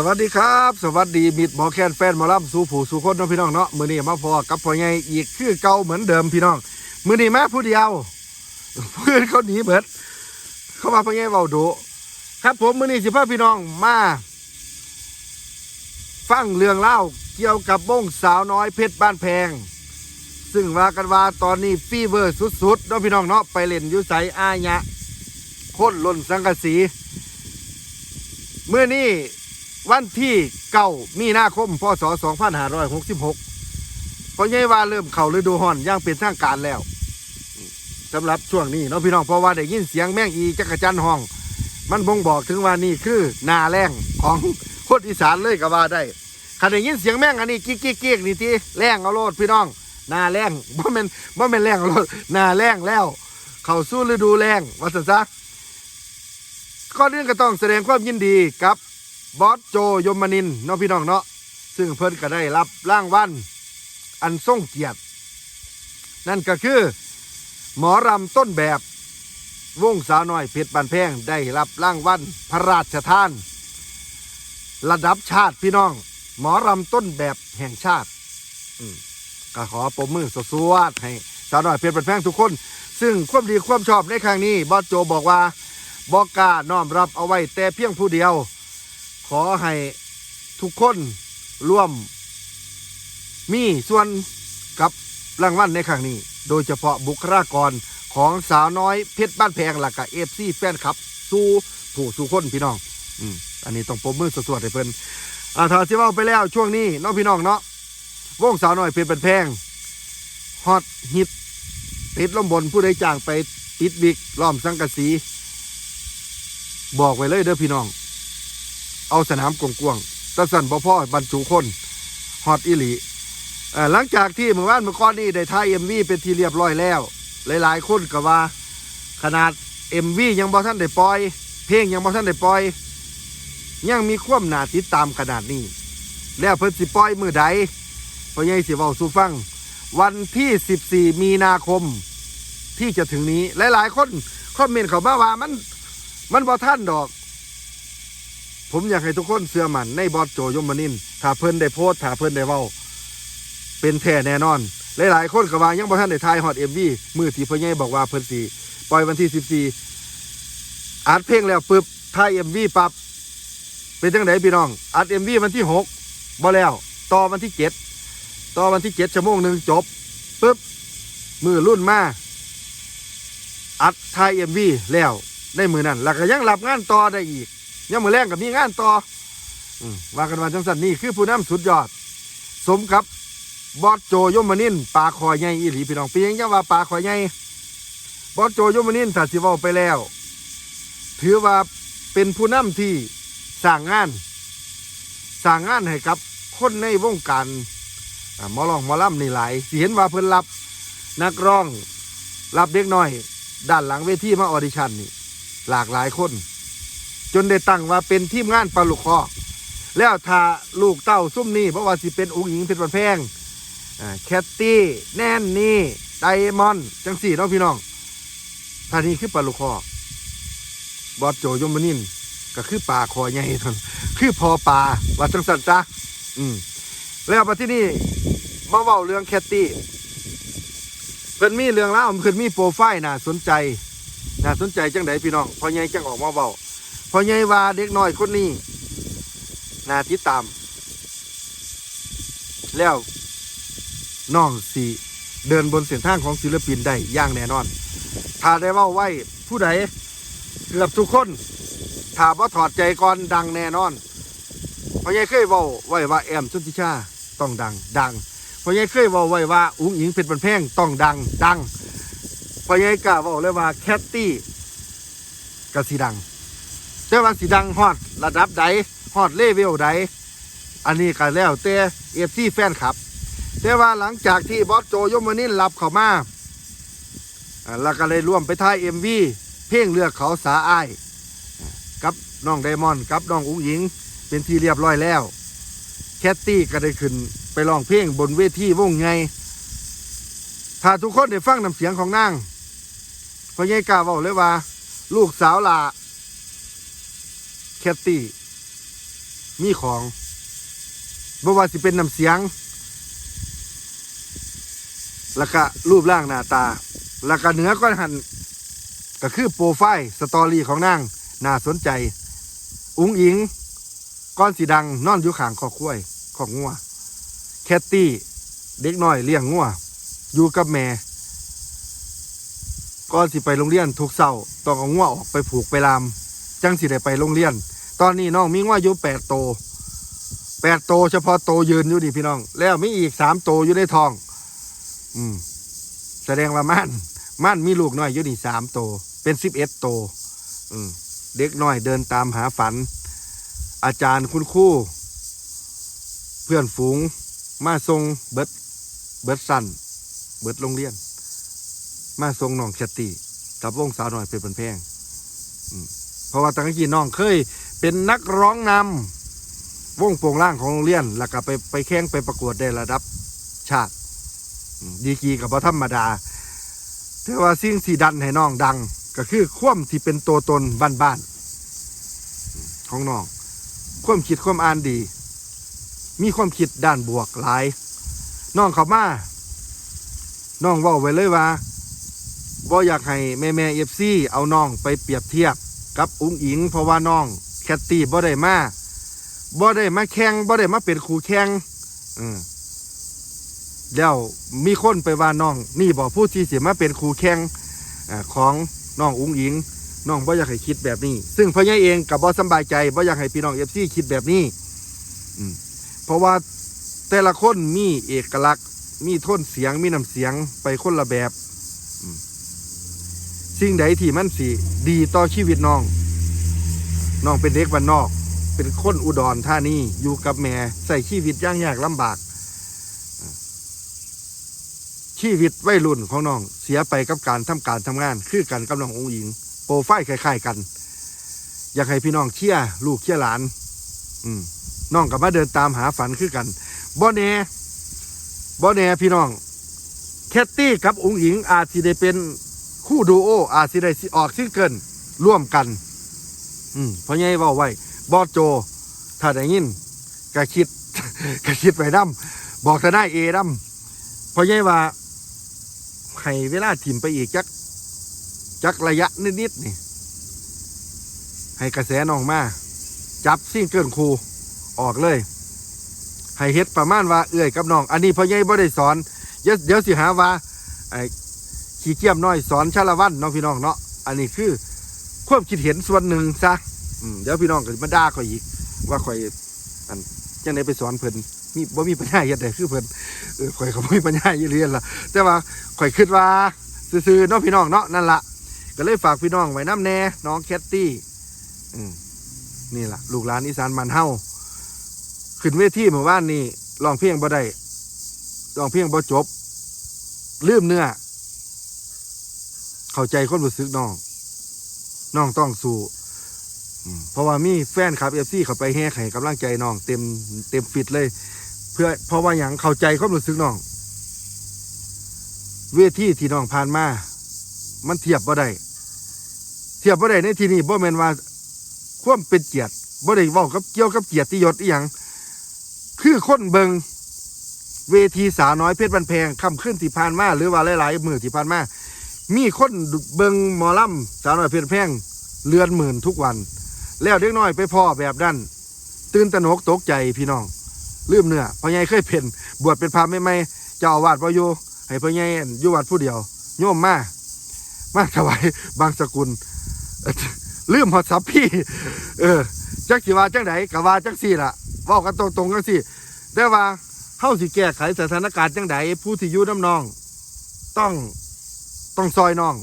สวัสดีครับ สวัสดีมิดหมอแคนแฟนหมอลำสู่ผู้สู่คนน้องพี่น้องเนาะมื้อนี้มาพอกับพ่อใหญ่อีกคือเก่าเหมือนเดิมพี่น้องมื้อนี้แมาผู้เดียวเพื่อนเขาหนีเบิด เขามาพ่อใหญ่เว้าดุครับผมมื้อนี้สิพาพี่น้องมาฟังเรื่องเล่าเกี่ยวกับบ้งสาวน้อยเพชรบ้านแพง ซึ่งว่ากันว่าตอนนี้ฟีเวอร์สุดๆเนาะพี่น้องเนาะไปเล่นยุไสอายะโคนล่นสังกะสีเมื่อนี้ วันที่เก้ามีนาคมพศ 2566พอใหญ่ว่าเริ่มเข้าฤดูฮ้อนย่างเป็นทางการแล้วสำหรับช่วงนี้เนาะพี่น้องเพราะว่าได้ยินเสียงแม่งอีจักรจันทร์ห้อง มันบ่งบอกถึงว่านี่คือนาแรงของคนอีสานเลยก็ว่าได้คันได้ยินเสียงแม่งอันนี้กิ๊กกิ๊กกิ๊กนี่ทีแรงเอาโลดพี่น้องนาแรงบ่แม่นบ่แม่นแรงเอาโลดนาแรงแล้ว เข้าสู่ฤดูแรงว่าซั่นซะก่อนอื่นก็ต้องแสดงความยินดีกับ บอสโจยมนินทร์เนาะพี่น้องเนาะซึ่งเพิ่นก็ได้รับร่างวัลอันทรงเกียรติ นั่นก็คือ หมอรำต้นแบบวงสาวน้อยเพชรบานแพงได้รับร่างวัลพระราชทาน ระดับชาติพี่น้อง หมอรำต้นแบบแห่งชาติก็ขอปมมือสวดให้สาวน้อยเพชรบานแพงทุกคน ซึ่งความดีความชอบในครั้งนี้บอสโจบอกว่าบอกกาน้อมรับเอาไว้แต่เพียงผู้เดียว ขอให้ทุกคนร่วม มีส่วนกับรางวัลในครั้งนี้ โดยเฉพาะบุคลากรของสาวน้อยเพชรบ้านแพงหลักกะเอฟซีแฟนคลับ สู้ผู้สู่คนพี่น้อง อืมอันนี้ต้องปมมือสวดๆให้เพิ่นอ่าถ้าสิเว้าไปแล้วช่วงนี้น้องพี่น้องเนาะวงสาวน้อยเพชรบ้านแพงฮอตฮิตติดลมบนผู้ใดจ้างไปติดวิกล้อมสังกะสี บอกไว้เลยเด้อพี่น้อง เอาสนามกวางๆตะสันบ่พ่อบรรจุคนฮอตอิลีเอ่อหลังจากที่เมื่อวานเมื่อก่อนนี้ได้ถ่ายเอ็มวีเป็นที่เรียบร้อยแล้ว หลายๆคนก็ว่า ขนาดเอ็มวียังบ่ท่านได้ปล่อย เพลงยังบ่ท่านได้ปล่อย ยังมีความน่าติดตามขนาดนี้ แล้วเพิ่นสิปล่อยมือใดพอใหญ่สิเว้าสู่ฟัง วันที่ 14 มีนาคมที่จะถึงนี้ หลายๆ คนคอมเมนต์เข้ามาว่ามันมันบ่ท่านดอก ผมอยากให้ทุกคนเชื่อมันในบอสโจยมนินถ้าเพิ่นได้โพสต์ถ้าเพิ่นได้เว้า เป็นแท้แน่นอน หลายๆ คนก็ว่ายังบ่ท่านได้ทายฮอตเอ็มวีมือที่พ่อใหญ่บอกว่าเพิ่นสิปล่อยวันที่ 14อัดเพลงแล้วปึ๊บทายเอ็มวีปั๊บเป็นจังไดพี่น้องอัดเอ็มวีวันที่6บ่แล้วต่อวันที่ 7 ต่อวันที่7ชั่วโมงหนึ่งจบปึ๊บมือรุ่นมาอัดทายเอ็มวีแล้วในมือนั้นแล้วก็ยังรับงานต่อได้อีก ยังมือแรงกับมีงานต่ออว่ากันว่าจังสันนี่คือผู้นำสุดยอด สมกับ บอสโจยมนินปลาคอยใหญ่อีหลีพี่น้องเปียงยังว่าปลาคอยใหญ่บอสโจยมนินถ้าสิว้าไปแล้ว ถือว่าเป็นผู้นำที่สร้างงานสร้างงานให้กับ คนในวงการหมอลองหมอล่ำนี่หลายสิเห็นว่าเพิ่นรับนักร้องรับเด็กน้อย ด้านหลังเวทีมาออดิชั่นนี่หลากหลายคน จนได้ตั้งว่าเป็นทีมงานปลาลูกคอแล้วถ้าลูกเต้าซุ่มนี่เพราะว่าสิเป็นองค์หญิงเพชรบันแพงอ่าแคตตี้แน่นนี่ไดมอนด์จังสี่น้องพี่น้องท่านี้คือปลาลูกคอบอสโจยมนินน์ก็คือปลาคอใหญ่ทานคือพอปลาว่าจังสันจ้ะอืมแล้วมาที่นี่มาเว้าเรื่องแคตตี้เพิ่นมีเรื่องราวเพิ่นมีโปรไฟล์น่าสนใจน่าสนใจจังไดพี่น้องพอใหญ่จังออกมาเบา พ่อใหญ่ว่าเด็กน้อยคนนี้น่าติดตาม แล้วน้องสิเดินบนเส้นทางของศิลปินได้อย่างแน่นอน ถ้าได้ว้าไว้ผู้ใดเกือบทุกคนถ้าบ่าถอดใจก่อนดังแน่นอนพ่อใหญ่เคยว้าไว้ว่าแอมชุติชาต้องดัง ดังพ่อใหญ่เคยว้าไว้ว่าอุ้งอิงเป็นบันแพงต้องดัง ดังพ่อใหญ่กล้าเว้าเลยว่าแคตตี้ก็สิดัง แต่ว่าสิดังฮอดระดับใดฮอดเลเวลใดอันนี้ก็แล้วแต่เอฟซีแฟนครับ แต่ว่าหลังจากที่บอสโจยมนินทร์รับเข้ามาอ่าแล้วก็เลยร่วมไปถ่ายเอ็มวีเพลงเลือกเขาสาอ้ายกับน้องไดมอนด์กับน้องอุ้งอิง เป็นที่เรียบร้อยแล้ว แคตตี้ก็ได้ขึ้นไปร้องเพลงบนเวทีวงไง ถ้าทุกคนได้ฟังน้ำเสียงของนางพ่อใหญ่กล้าบอกเลยว่า ลูกสาวหลา แคตตี้ มีของบ่ว่าสิเป็นน้ำเสียง แล้วก็รูปร่างหน้าตา แล้วก็เนื้อก็หันก็คือโปรไฟล์สตอรี่ของนางน่าสนใจ อุ้งอิง ก้อนสีดังนอนอยู่ข้างคอกคุ้ยคอกงัว แคตตี้ เด็กน้อยเลี้ยงงัว อยู่กับแม่ก่อนสิไปโรงเรียนทุกเช้าต้องเอางัวออกไปผูกไปลาม จังสิได้ไปโรงเรียน ตอนนี้น้องมีงัวอยู่แปดโตแปดโตเฉพาะโตยืนอยู่นี่พี่น้อง แล้วมีอีกสามโตอยู่ในทอง อืม แสดงว่าม่านม่านมีลูกน้อยอยู่นี่สามโต เป็นสิบเอ็ดโต อืม เด็กน้อยเดินตามหาฝัน อาจารย์คุณครูเพื่อนฝูง มาทรงเบิดเบิดสันเบิดโรงเรียน มาทรงน้องแคตตี้กับวงสาวน้อยเป็นบันแพงอืม เพราะว่าตังกี้น้องเคย เป็นนักร้องนำวงโปร่งล่างของโรงเรียน แล้วก็ไปไปแข่งไปประกวดได้ระดับชาติ ดีกีกับพระธรรมดาแต่ว่าสิ่งที่ดันให้น้องดัง ก็คือความที่เป็นตัวตนบ้านๆของน้องความคิดความอ่านดี มีความคิดด้านบวกหลายน้องเขามาน้องว่าไว้เลยว่าบ่อยากให้แม่แม่เอฟซีเอาน้องไปเปรียบเทียบ กับอุ้งอิง เพราะว่าน้องแคตตี้บ่ได้มาบ่ได้มาแข่งบ่ได้มาเป็นครูแข่งอืมแล้วมีคนไปว่าน้อง นี่บอกผู้ที่เสียมาเป็นครูแข่งอของน้องอุ้งอิงน้องบ่อยากให้คิดแบบนี้ ซึ่งพ่อใหญ่เองกับบ่สบายใจบ่อยากให้พี่น้องเอฟซีคิดแบบนี้อืมเพราะว่าแต่ละคนมีเอกลักษณ์ มีโทนเสียงมีน้ำเสียงไปคนละแบบ สิ่งใดที่มันสิดีต่อชีวิตน้อง น้องเป็นเด็กบ้านนอก เป็นคนอุดรธานีอยู่กับแม่ใส่ชีวิตย่างยากลำบาก ชีวิตวัยรุ่นของน้องเสียไปกับการทำการทำงาน คือกันกับน้ององค์หญิง โปรไฟล์คล้ายๆกัน อยากให้พี่น้องเชียร์ลูกเชียร์หลาน อืมน้องกับมาเดินตามหาฝันคือกันบ่แน่บ่แน่พี่น้อง แคตตี้กับอุ๋งอิงอาจสิได้เป็น คู่ดูโออาจสิได้สิออกซิงเกิลร่วมกัน อืมเพราะไงเว่าไว้บอสโจ ถ้าได้ยินก็คิดก็คิดไปน้ำบอกจะได้เอน้ำเพราะไงว่าให้เวลาถิ่มไปอีกจักจักระยะนิดๆนี่ ให้กระแสน้องมา จับซิ่งเกินครูออกเลย ให้เฮ็ดประมาณว่าเอื้อยกับน้อง อันนี้พ่อใหญ่บ่ได้สอน เดี๋ยวสิหาว่าไอ ขี้เกียมน้อยสอนชาละวันเน้องพี่น้องเนาะอันนี้คือความคิดเห็นส่วนหนึ่งซะเดี๋ยวพี่น้องก็มาด่าข่อยอีก ว่าข่อยอันจังไดไปสอนเพิ่นมีบ่มีปัญญาเฮ็ดได้คือเพิ่นเออข่อยก็บ่มีปัญญาอยู่เรียนล่ะแต่ว่าข่อยคิดว่าซื่อๆเนาะพี่น้องเนาะนั่นล่ะก็เลยฝากพี่น้องไว้น้ำแน่น้องแคตตี้อืมนี่ล่ะ ลูกหลานอีสานมันเฮาขึ้นเวทีเมื่อวานนี้ร้องเพลงบ่ได้ร้องเพลงบ่จบลืมเนื้อ เข้าใจคนรู้สึกน้องน้องต้องสู้เพราะว่ามีแฟนคลับเอฟซีเขาไปแห่ไข่กำลังใจน้องเต็มเต็มฟิตเลย เพื่อเพราะว่าอย่างเข้าใจความรู้สึกน้อง เวทีที่น้องผ่านมา มันเทียบบ่ได้เทียบบ่ได้ในที่นี้บ่แมนว่าความเป็นเกียรติบ่ได้เว้ากับเกี่ยวกับเกียรติยศอีหยังคือคนเบิงเวทีสาน้อยเพชรบันแพงคำขึ้นที่ผ่านมาหรือว่าหลายๆมือที่ผ่านมา มีคนเบิงหมอลำสาวน้อยเพชรบันแพงเลือนหมื่นทุกวัน แล้วเด็กน้อยไปพ่อแบบนั้นตื่นตระหนกตกใจพี่น้องลืมเนื้อพ่อใหญ่เคยเป็นบวชเป็นพระไม่ไม่เจ้าอาวาสพ่อโยให้พ่อใหญ่อยู่วัดผู้เดียว โยมมามาถวายบางสกุลเอ่อลืมหอดสับพี่ เออจักสิว่าจังไดกะว่าจังสี่ล่ะว้ากันตรงๆกันสิแต่ว่าเฮาสิแก้ไขสถานการณ์จังไดผู้ที่อยู่น้ำน้อง ต้อง ต้องซอยน้อง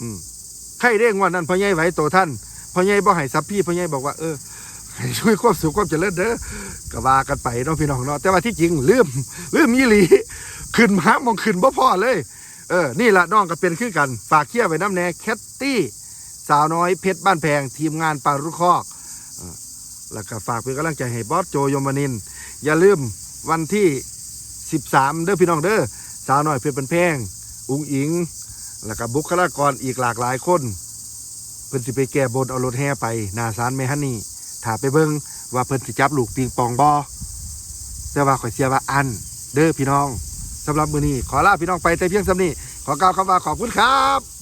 อืมใครเร่งวันนั้นพ่อใหญ่ไหวโตท่านพ่อใหญ่บ่ให้ซับพี่พ่อใหญ่บอกว่าเออให้ช่วยควบสุขความเจริญเด้อก็ว่ากันไปเนาะพี่น้องเนาะแต่ว่าที่จริงลืมลืมมีหลี ขึ้นมามองขึ้นบ่พ่อเลย เออ นี่ละน้องก็เป็นคือกัน ฝากเคี่ยไว้น้ำแน่แคตตี้สาวน้อยเพชรบ้านแพง ทีมงานปารุคอกแล้วก็ฝากเป็นกำลังใจให้บอสโจยมานิน อย่าลืมวันที่ 13 เด้อพี่น้องเด้อสาวน้อยเพชรบ้านแพง อุงอิง แล้วก็บุคลากรอีกหลากหลายคนเพิ่นสิไปแก้บนเอารถแห่ไปหนาซารแม่ฮันนี่ถ้าไปเบิงว่าเพิ่นสิจับลูกปิงปองบ่แต่ว่าข่อยเสียว่าอัน เด้อพี่น้องสำหรับมื้อนี้ขอลาพี่น้องไปแต่เพียงสำนี้ขอกล่าวคำว่าขอบคุณครับ